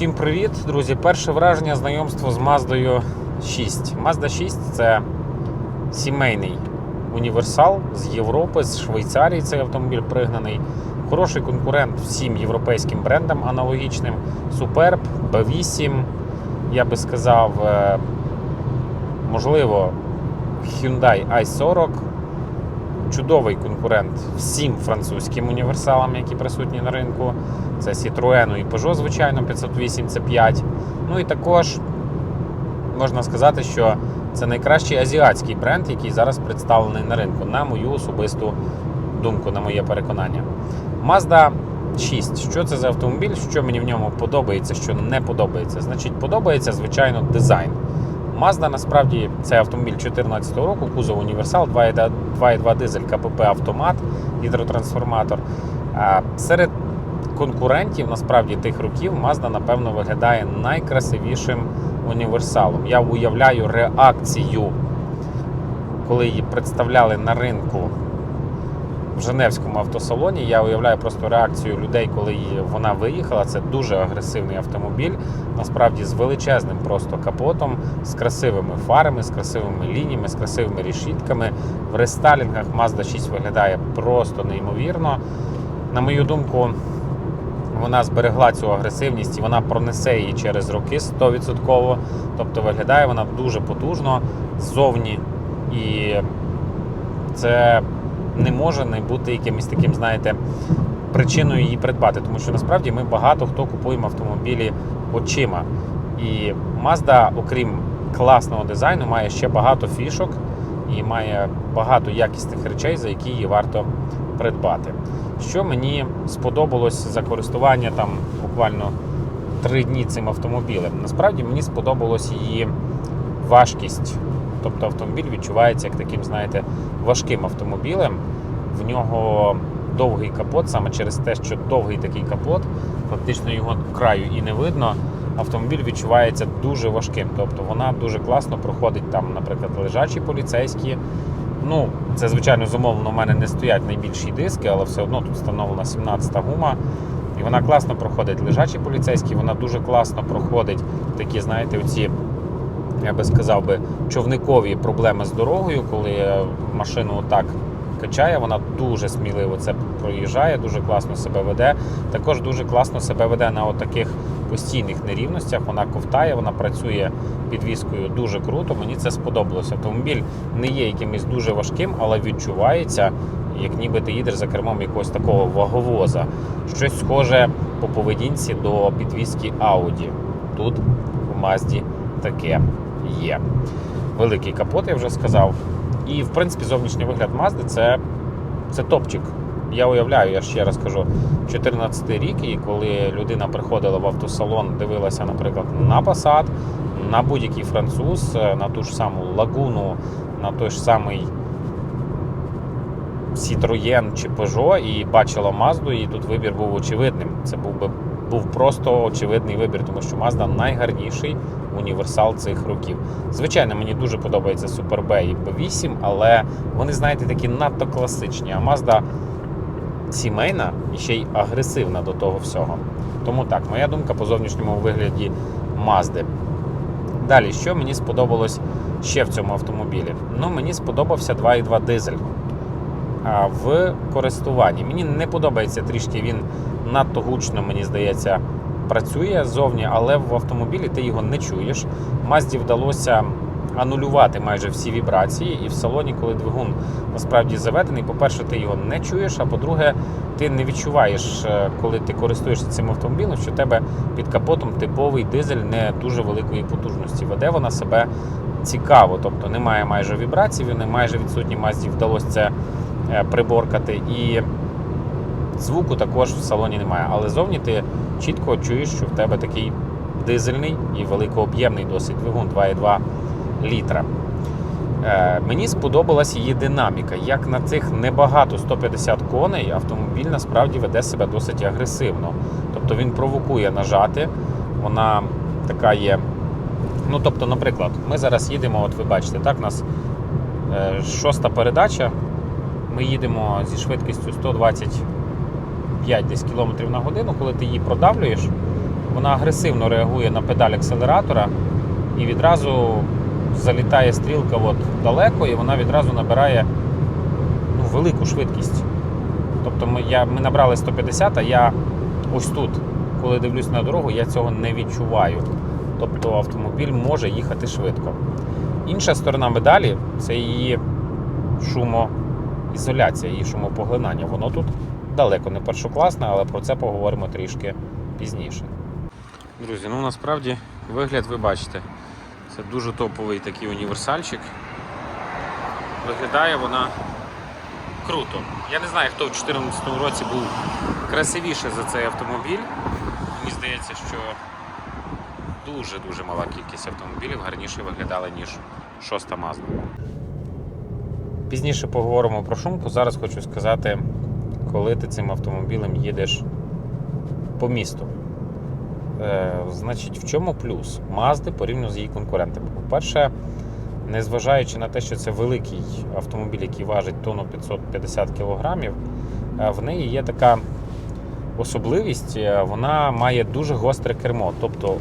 Всім привіт, друзі! Перше враження знайомство з Маздою 6. Mazda 6 це сімейний універсал з Європи, з Швейцарії. Цей автомобіль пригнаний. Хороший конкурент всім європейським брендам аналогічним. Superb, B8, я би сказав, е, можливо, Hyundai i40. Чудовий конкурент всім французьким універсалам, які присутні на ринку. Це Citroën і Peugeot, звичайно, 508 c 5 Ну і також можна сказати, що це найкращий азіатський бренд, який зараз представлений на ринку, на мою особисту думку, на моє переконання. Mazda 6. Що це за автомобіль? Що мені в ньому подобається, що не подобається? Значить, подобається, звичайно, дизайн. Mazda насправді це автомобіль 2014 року, кузов універсал, 2.2 2.2 дизель, КПП автомат, гідротрансформатор. А Серед конкурентів насправді тих років Мазда, напевно, виглядає найкрасивішим універсалом. Я уявляю реакцію, коли її представляли на ринку в Женевському автосалоні. Я уявляю просто реакцію людей, коли вона виїхала. Це дуже агресивний автомобіль, насправді з величезним просто капотом, з красивими фарами, з красивими лініями, з красивими решітками. В рестайлінгах Mazda 6 виглядає просто неймовірно. На мою думку, вона зберегла цю агресивність і вона пронесе її через роки 100%. Тобто виглядає вона дуже потужно ззовні. І це не може не бути якимось таким, знаєте, причиною її придбати. Тому що насправді ми багато хто купуємо автомобілі очима. І Mazda, окрім класного дизайну, має ще багато фішок і має багато якісних речей, за які її варто придбати. Що мені сподобалось за користування там буквально три дні цим автомобілем. Насправді мені сподобалась її важкість. Тобто автомобіль відчувається як таким, знаєте, важким автомобілем. В нього довгий капот, саме через те, що довгий такий капот, фактично його краю і не видно. Автомобіль відчувається дуже важким. Тобто вона дуже класно проходить там, наприклад, лежачі поліцейські. Ну, це, звичайно, замовлено, у мене не стоять найбільші диски, але все одно тут встановлена 17-та гума. І вона класно проходить лежачі поліцейські, вона дуже класно проходить такі, знаєте, оці, я би сказав би, човникові проблеми з дорогою, коли е, машину отак качає, вона дуже сміливо це проїжджає, дуже класно себе веде. Також дуже класно себе веде на отаких постійних нерівностях. Вона ковтає, вона працює підвіскою дуже круто. Мені це сподобалося. Автомобіль не є якимось дуже важким, але відчувається, як ніби ти їдеш за кермом якогось такого ваговоза. Щось схоже по поведінці до підвіски Audi. Тут в Mazda таке є. Великий капот, я вже сказав. І, в принципі, зовнішній вигляд Mazda це, це топчик. Я уявляю, я ще раз кажу, 14 рік, і коли людина приходила в автосалон, дивилася, наприклад, на Passat, на будь-який француз, на ту ж саму лагуну, на той ж самий Citroën чи Peugeot і бачила Mazda, і тут вибір був очевидним. Це був би був просто очевидний вибір, тому що Mazda найгарніший універсал цих років. Звичайно, мені дуже подобається Super B і B8, але вони, знаєте, такі надто класичні. А Mazda сімейна і ще й агресивна до того всього. Тому так, моя думка по зовнішньому вигляді Mazda. Далі, що мені сподобалось ще в цьому автомобілі? Ну, мені сподобався 2.2 дизель. А в користуванні. Мені не подобається трішки він надто гучно, мені здається, працює ззовні, але в автомобілі ти його не чуєш. Мазді вдалося анулювати майже всі вібрації, і в салоні, коли двигун насправді заведений, по-перше, ти його не чуєш, а по-друге, ти не відчуваєш, е, коли ти користуєшся цим автомобілем, що в тебе під капотом типовий дизель не дуже великої потужності. Веде вона себе цікаво, тобто немає майже вібрацій, вони майже відсутні Мазді вдалося це е, приборкати. І звуку також в салоні немає. Але зовні ти чітко чуєш, що в тебе такий дизельний і великооб'ємний досить двигун 2,2 літра. Е, мені сподобалась її динаміка. Як на цих небагато 150 коней, автомобіль насправді веде себе досить агресивно. Тобто він провокує нажати. Вона така є. Ну, тобто, наприклад, ми зараз їдемо, от ви бачите, так, у нас е, шоста передача. Ми їдемо зі швидкістю 125 десь кілометрів на годину, коли ти її продавлюєш, вона агресивно реагує на педаль акселератора і відразу залітає стрілка от далеко, і вона відразу набирає ну, велику швидкість. Тобто ми, я, ми набрали 150, а я ось тут, коли дивлюсь на дорогу, я цього не відчуваю. Тобто автомобіль може їхати швидко. Інша сторона медалі це її шумоізоляція, її шумопоглинання. Воно тут далеко не першокласне, але про це поговоримо трішки пізніше. Друзі, ну насправді вигляд ви бачите. Це дуже топовий такий універсальчик. Виглядає вона круто. Я не знаю, хто в 2014 році був красивіше за цей автомобіль. Мені здається, що дуже-дуже мала кількість автомобілів гарніше виглядали, ніж шоста Mazda. Пізніше поговоримо про шумку. Зараз хочу сказати, коли ти цим автомобілем їдеш по місту. Е, значить, в чому плюс Мазди порівняно з її конкурентами? По-перше, незважаючи на те, що це великий автомобіль, який важить тонну 550 кг, в неї є така особливість, е, вона має дуже гостре кермо. Тобто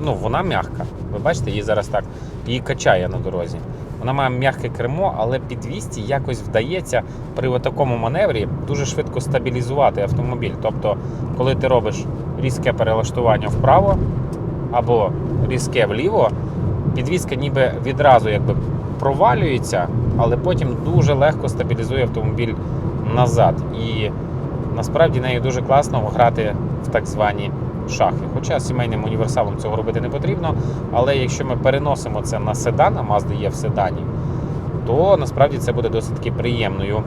ну, вона м'яка. Ви бачите, її зараз так її качає на дорозі. Вона має м'яке кермо, але під 200 якось вдається при такому маневрі дуже швидко стабілізувати автомобіль. Тобто, коли ти робиш різке перелаштування вправо або різке вліво, підвізка ніби відразу якби провалюється, але потім дуже легко стабілізує автомобіль назад. І насправді нею дуже класно грати в так звані шахи. Хоча сімейним універсалом цього робити не потрібно. Але якщо ми переносимо це на седан, а Mazda є в седані, то насправді це буде досить таки приємною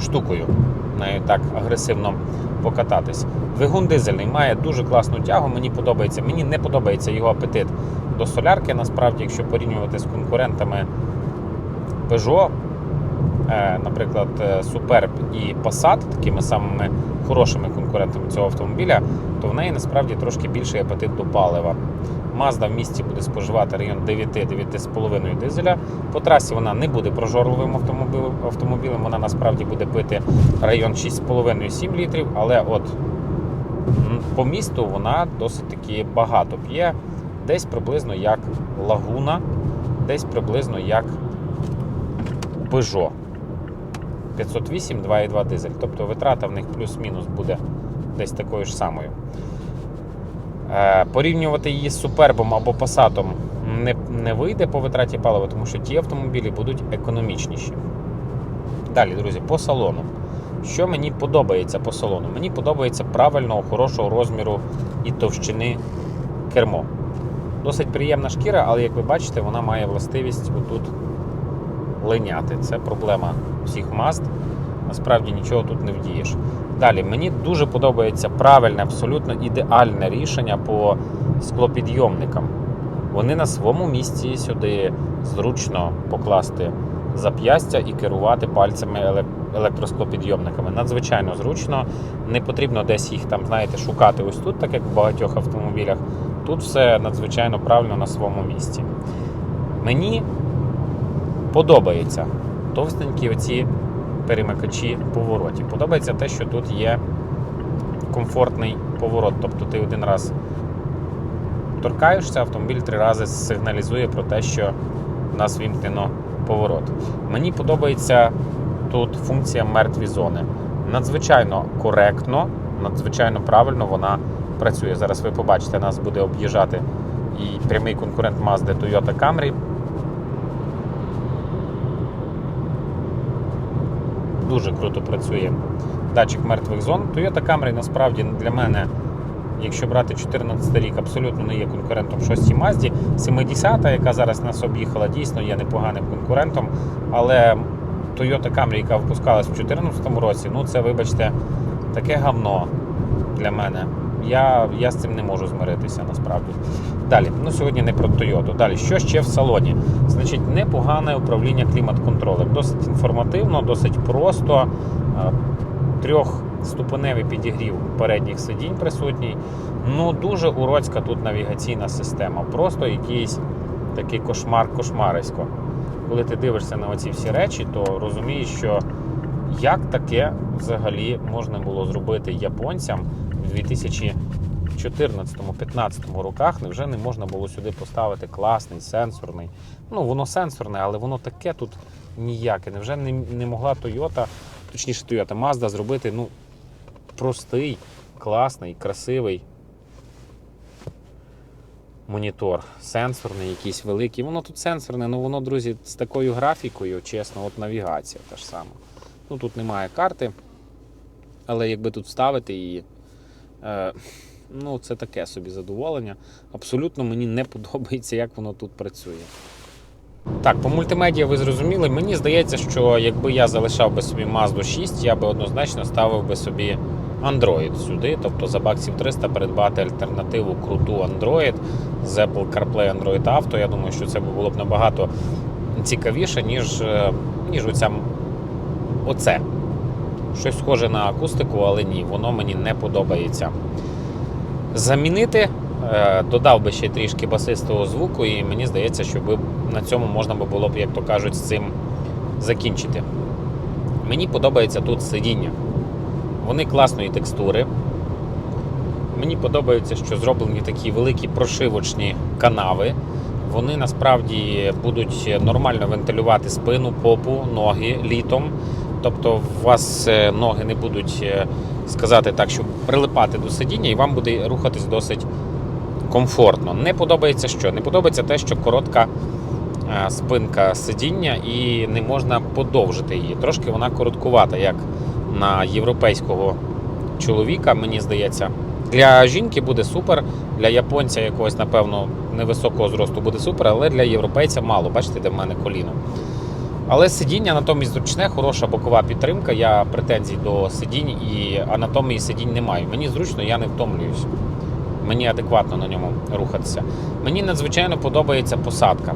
штукою. Нею так агресивно покататись. Двигун дизельний має дуже класну тягу. Мені подобається. Мені не подобається його апетит до солярки. Насправді, якщо порівнювати з конкурентами Peugeot, наприклад, е, Superb і Passat, такими самими хорошими конкурентами цього автомобіля, то в неї насправді трошки більший апетит до палива. Mazda в місті буде споживати район 9-9,5 дизеля. По трасі вона не буде прожорливим автомобілем вона насправді буде пити район 6,5-7 літрів, але от по місту вона досить таки багато п'є, десь приблизно як Лагуна, десь приблизно як Peugeot. 508 2,2 дизель. Тобто витрата в них плюс-мінус буде десь такою ж самою. Е, Порівнювати її з супербом або пасатом не, не вийде по витраті палива, тому що ті автомобілі будуть економічніші. Далі, друзі, по салону. Що мені подобається по салону? Мені подобається правильного, хорошого розміру і товщини кермо. Досить приємна шкіра, але як ви бачите, вона має властивість отут линяти. Це проблема всіх маст. Насправді нічого тут не вдієш. Далі, мені дуже подобається правильне, абсолютно ідеальне рішення по склопідйомникам. Вони на своєму місці сюди зручно покласти зап'ястя і керувати пальцями електросклопідйомниками. Надзвичайно зручно. Не потрібно десь їх там, знаєте, шукати ось тут, так як в багатьох автомобілях. Тут все надзвичайно правильно на своєму місці. Мені подобається товстенькі оці перемикачі поворотів. Подобається те, що тут є комфортний поворот. Тобто ти один раз торкаєшся, автомобіль три рази сигналізує про те, що в нас вімкнено поворот. Мені подобається тут функція мертві зони. Надзвичайно коректно, надзвичайно правильно вона працює. Зараз ви побачите, нас буде об'їжджати і прямий конкурент Mazda Toyota Camry. Дуже круто працює датчик мертвих зон. Toyota Camry насправді для мене, якщо брати 14 рік, абсолютно не є конкурентом 6 Mazda. 70, яка зараз нас об'їхала, дійсно є непоганим конкурентом. Але Toyota Camry, яка випускалась в 2014 році, ну це, вибачте, таке гавно для мене. Я, я з цим не можу змиритися насправді. Далі, ну сьогодні не про Toyota. Далі, що ще в салоні? Значить, непогане управління клімат-контролем. Досить інформативно, досить просто. Е, Трьохступеневий підігрів передніх сидінь присутній. Ну, дуже уродська тут навігаційна система. Просто якийсь такий кошмар кошмарисько. Коли ти дивишся на оці всі речі, то розумієш, що як таке взагалі можна було зробити японцям в 2000 14-15 роках невже не можна було сюди поставити класний, сенсорний. Ну, воно сенсорне, але воно таке тут ніяке. Невже не, не могла Toyota, точніше Toyota, Mazda зробити ну, простий, класний, красивий монітор. Сенсорний, якийсь великий. Воно тут сенсорне, ну воно, друзі, з такою графікою, чесно, от навігація та ж сама. Ну тут немає карти, але якби тут вставити її. Е, ну, це таке собі задоволення. Абсолютно мені не подобається, як воно тут працює. Так, по мультимедіа ви зрозуміли. Мені здається, що якби я залишав би собі Mazda 6, я би однозначно ставив би собі Android сюди. Тобто за баксів 300 придбати альтернативу круту Android з Apple CarPlay Android Auto. Я думаю, що це було б набагато цікавіше, ніж, е, ніж оця, оце. Щось схоже на акустику, але ні, воно мені не подобається. Замінити, е, додав би ще трішки басистого звуку, і мені здається, що на цьому можна було б, як то кажуть, з цим закінчити. Мені подобається тут сидіння. Вони класної текстури. Мені подобається, що зроблені такі великі прошивочні канави. Вони насправді будуть нормально вентилювати спину, попу, ноги літом. Тобто у вас е, ноги не будуть е, сказати так, щоб прилипати до сидіння, і вам буде рухатись досить комфортно. Не подобається що? Не подобається те, що коротка е, спинка сидіння і не можна подовжити її. Трошки вона короткувата, як на європейського чоловіка, мені здається. Для жінки буде супер, для японця якогось, напевно, невисокого зросту буде супер, але для європейця мало. Бачите, де в мене коліно. Але сидіння натомість зручне, хороша бокова підтримка. Я претензій до сидінь і анатомії сидінь не маю. Мені зручно, я не втомлююсь. Мені адекватно на ньому рухатися. Мені надзвичайно подобається посадка.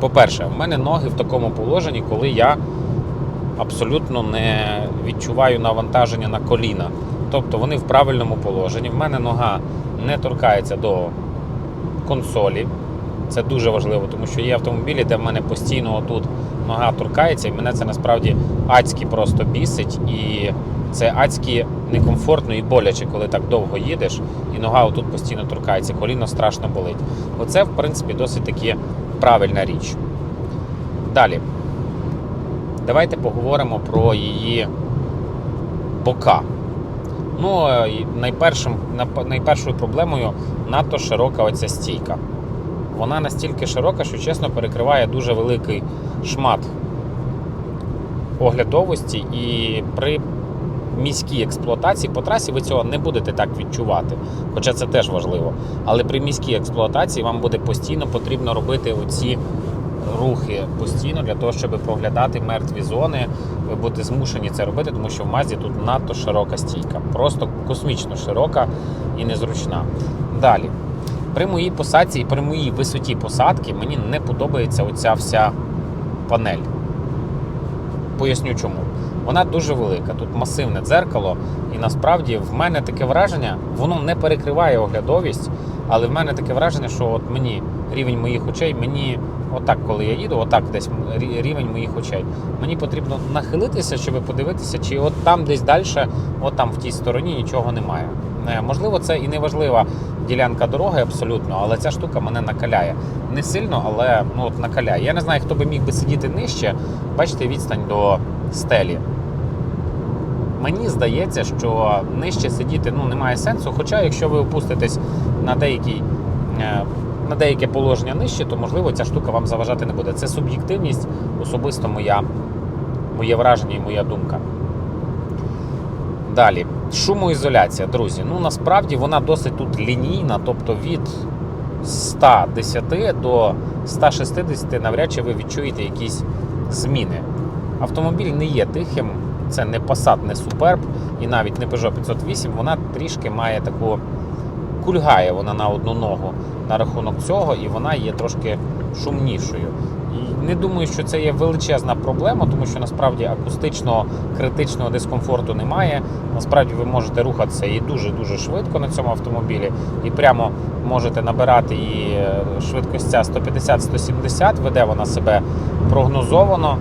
По-перше, в мене ноги в такому положенні, коли я абсолютно не відчуваю навантаження на коліна. Тобто вони в правильному положенні. В мене нога не торкається до консолі. Це дуже важливо, тому що є автомобілі, де в мене постійно отут нога торкається, і мене це насправді адськи просто бісить. І це адськи некомфортно і боляче, коли так довго їдеш, і нога отут постійно торкається, коліно страшно болить. Оце, в принципі, досить таки правильна річ. Далі. Давайте поговоримо про її бока. Ну, е, найпершим, найпершою проблемою надто широка оця стійка. Вона настільки широка, що чесно перекриває дуже великий шмат оглядовості, і при міській експлуатації по трасі ви цього не будете так відчувати, хоча це теж важливо. Але при міській експлуатації вам буде постійно потрібно робити оці рухи постійно для того, щоб проглядати мертві зони. Ви будете змушені це робити, тому що в Мазді тут надто широка стійка, просто космічно широка і незручна. Далі. При моїй посадці і при моїй висоті посадки мені не подобається оця вся панель. Поясню чому. Вона дуже велика, тут масивне дзеркало, і насправді в мене таке враження, воно не перекриває оглядовість, але в мене таке враження, що от мені рівень моїх очей, мені отак, коли я їду, отак десь рівень моїх очей. Мені потрібно нахилитися, щоб подивитися, чи от там десь далі, от там в тій стороні нічого немає. Е, Можливо, це і не важлива ділянка дороги абсолютно, але ця штука мене накаляє. Не сильно, але ну, от накаляє. Я не знаю, хто би міг би сидіти нижче. Бачите, відстань до стелі. Мені здається, що нижче сидіти ну, немає сенсу. Хоча, якщо ви опуститесь на деякий. На деяке положення нижче, то можливо ця штука вам заважати не буде. Це суб'єктивність, особисто моя, моє враження і моя думка. Далі, шумоізоляція, друзі. Ну насправді вона досить тут лінійна, тобто від 110 до 160 навряд чи ви відчуєте якісь зміни. Автомобіль не є тихим, це не Passat, не Superb і навіть не Peugeot 508. Вона трішки має таку кульгає вона на одну ногу на рахунок цього, і вона є трошки шумнішою. І не думаю, що це є величезна проблема, тому що насправді акустичного критичного дискомфорту немає. Насправді ви можете рухатися і дуже-дуже швидко на цьому автомобілі, і прямо можете набирати і е, швидкостя 150-170, веде вона себе прогнозовано.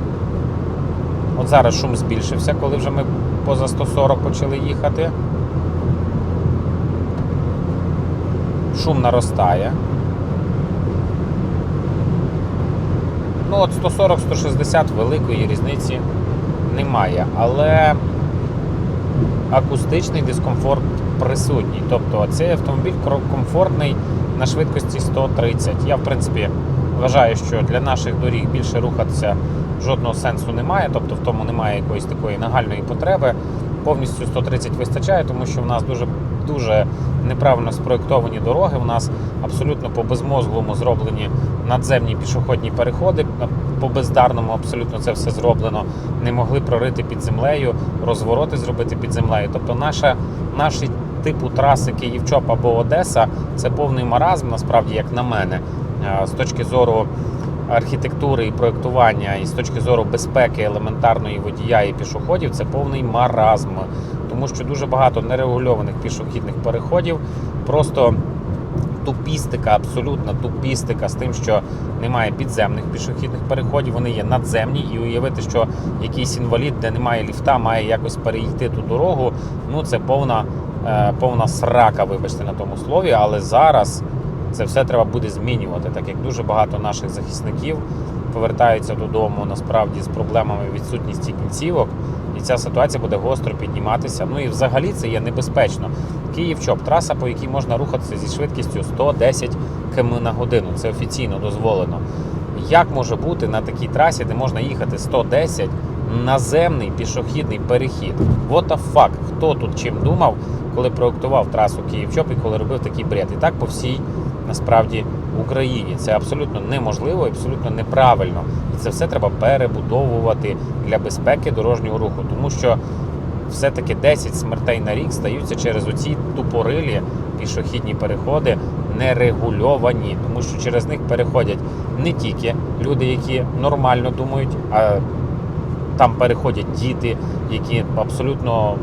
От зараз шум збільшився, коли вже ми поза 140 почали їхати. Шум наростає. Ну, от 140-160 великої різниці немає, але акустичний дискомфорт присутній. Тобто цей автомобіль комфортний на швидкості 130. Я, в принципі, вважаю, що для наших доріг більше рухатися жодного сенсу немає, тобто в тому немає якоїсь такої нагальної потреби. Повністю 130 вистачає, тому що в нас дуже дуже неправильно спроєктовані дороги. У нас абсолютно по безмозглому зроблені надземні пішохідні переходи. По бездарному абсолютно це все зроблено. Не могли прорити під землею, розвороти зробити під землею. Тобто, наша наші типу траси Київ-Чоп або Одеса це повний маразм, насправді, як на мене, з точки зору архітектури і проєктування, і з точки зору безпеки елементарної водія і пішоходів, це повний маразм, тому що дуже багато нерегульованих пішохідних переходів, просто тупістика, абсолютна тупістика з тим, що немає підземних пішохідних переходів, вони є надземні, і уявити, що якийсь інвалід, де немає ліфта, має якось перейти ту дорогу. Ну це повна, е, повна срака, вибачте на тому слові. Але зараз це все треба буде змінювати, так як дуже багато наших захисників повертаються додому насправді з проблемами відсутності кінцівок. І ця ситуація буде гостро підніматися. Ну і взагалі це є небезпечно. Київ-Чоп, траса, по якій можна рухатися зі швидкістю 110 км на годину. Це офіційно дозволено. Як може бути на такій трасі, де можна їхати 110 наземний пішохідний перехід? What the fuck? Хто тут чим думав, коли проектував трасу Київ-Чоп і коли робив такий бред? І так по всій насправді Україні. Це абсолютно неможливо абсолютно неправильно. І це все треба перебудовувати для безпеки дорожнього руху, тому що все-таки 10 смертей на рік стаються через оці тупорилі пішохідні переходи нерегульовані, тому що через них переходять не тільки люди, які нормально думають, а там переходять діти, які абсолютно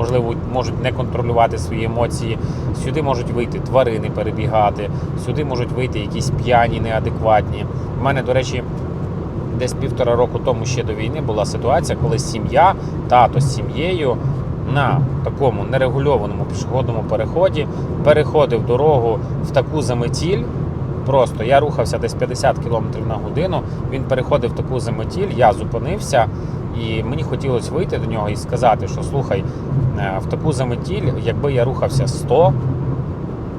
можливо можуть не контролювати свої емоції. Сюди можуть вийти тварини перебігати, сюди можуть вийти якісь п'яні, неадекватні. У мене, до речі, десь півтора року тому ще до війни була ситуація, коли сім'я, тато з сім'єю на такому нерегульованому пішохідному переході переходив дорогу в таку заметіль. Просто я рухався десь 50 км на годину. Він переходив таку заметіль, я зупинився, і мені хотілося вийти до нього і сказати, що слухай, е, в таку заметіль, якби я рухався 100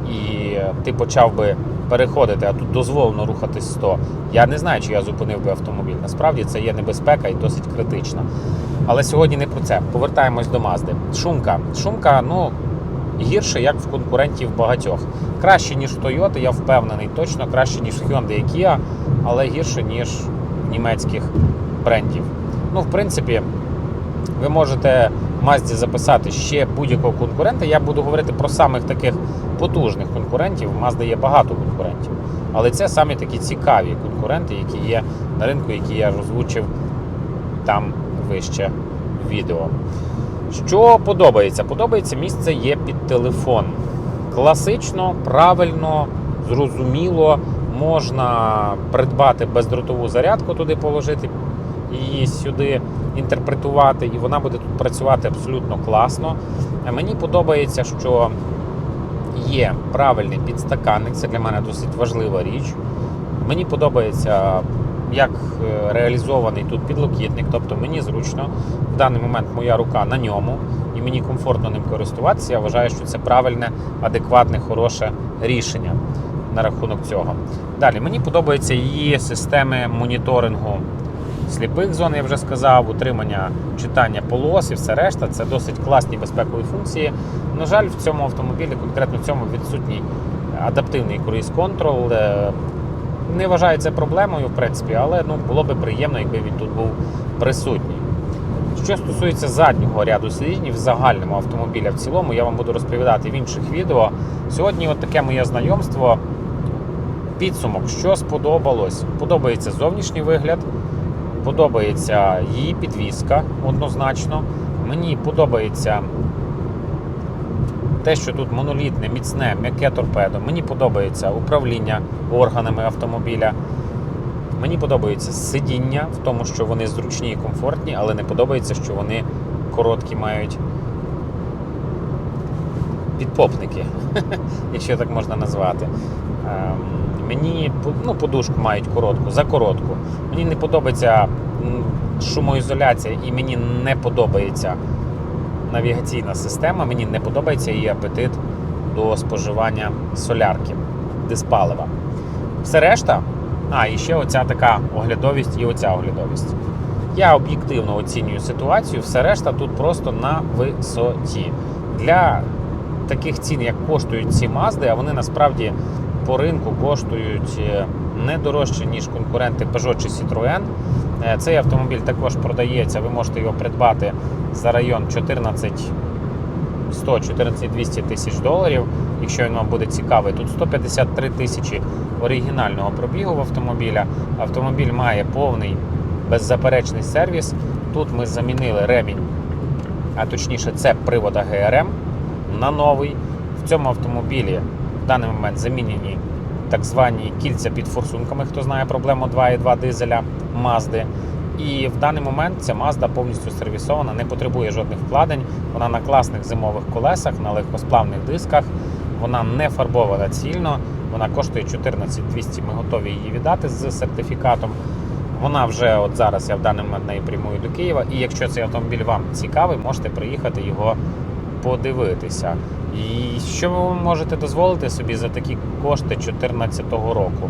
і ти почав би переходити, а тут дозволено рухатись 100, я не знаю, чи я зупинив би автомобіль. Насправді це є небезпека і досить критична. Але сьогодні не про це. Повертаємось до Мазди. Шумка. Шумка, ну. Гірше, як в конкурентів багатьох. Краще, ніж в Toyota, я впевнений, точно краще, ніж Hyundai і Kia, але гірше, ніж німецьких брендів. Ну, в принципі, ви можете Mazda записати ще будь-якого конкурента. Я буду говорити про самих таких потужних конкурентів. В Mazda є багато конкурентів. Але це самі такі цікаві конкуренти, які є на ринку, які я розвучив там вище відео. Що подобається? Подобається місце є під телефон. Класично, правильно, зрозуміло, можна придбати бездротову зарядку, туди положити, її сюди інтерпретувати, і вона буде тут працювати абсолютно класно. Мені подобається, що є правильний підстаканник, це для мене досить важлива річ. Мені подобається, як е, реалізований тут підлокітник, тобто мені зручно. В даний момент моя рука на ньому, і мені комфортно ним користуватися. Я вважаю, що це правильне, адекватне, хороше рішення на рахунок цього. Далі мені подобаються її системи моніторингу сліпих зон, я вже сказав, утримання читання полос і все решта. Це досить класні безпекові функції. На жаль, в цьому автомобілі, конкретно в цьому відсутній адаптивний круїз-контрол. Е, Не вважаю це проблемою, в принципі, але ну, було би приємно, якби він тут був присутній. Що стосується заднього ряду сидінь в загальному автомобіля в цілому, я вам буду розповідати в інших відео. Сьогодні от таке моє знайомство. Підсумок, що сподобалось? Подобається зовнішній вигляд, подобається її підвіска однозначно. Мені подобається те, що тут монолітне, міцне, м'яке торпедо. Мені подобається управління органами автомобіля. Мені подобається сидіння в тому, що вони зручні і комфортні, але не подобається, що вони короткі мають підпопники, якщо так можна назвати. Ем, Мені ну, подушку мають коротку, за коротку. Мені не подобається шумоізоляція і мені не подобається навігаційна система, мені не подобається її апетит до споживання солярки, диспалива. Все решта, а і ще оця така оглядовість і оця оглядовість. Я об'єктивно оцінюю ситуацію, все решта тут просто на висоті. Для таких цін, як коштують ці мазди, а вони насправді по ринку коштують е, не дорожче, ніж конкуренти Peugeot чи Citroën. Е, Цей автомобіль також продається, ви можете його придбати за район 14 100 14 200 тисяч доларів. Якщо він вам буде цікавий, тут 153 тисячі оригінального пробігу в автомобіля. Автомобіль має повний беззаперечний сервіс. Тут ми замінили ремінь, а точніше, це привода ГРМ на новий. В цьому автомобілі в даний момент замінені так звані кільця під форсунками, хто знає проблему 2.2 дизеля Мазди. І в даний момент ця Mazda повністю сервісована, не потребує жодних вкладень. Вона на класних зимових колесах, на легкосплавних дисках. Вона не фарбована цільно. Вона коштує 14 200. Ми готові її віддати з сертифікатом. Вона вже от зараз я в даний момент неї прямую до Києва. І якщо цей автомобіль вам цікавий, можете приїхати його подивитися. І що ви можете дозволити собі за такі кошти 2014 року?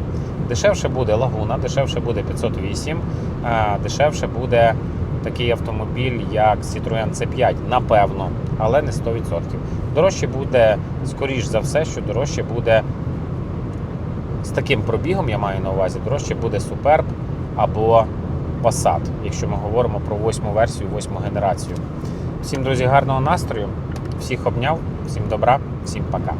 Дешевше буде Лагуна, дешевше буде 508, дешевше буде такий автомобіль, як Citroën C5, напевно, але не 100%. Дорожче буде, скоріш за все, що дорожче буде з таким пробігом, я маю на увазі, дорожче буде Superb або Passat, якщо ми говоримо про восьму версію, восьму генерацію. Всім, друзі, гарного настрою, всіх обняв, всім добра, всім пока.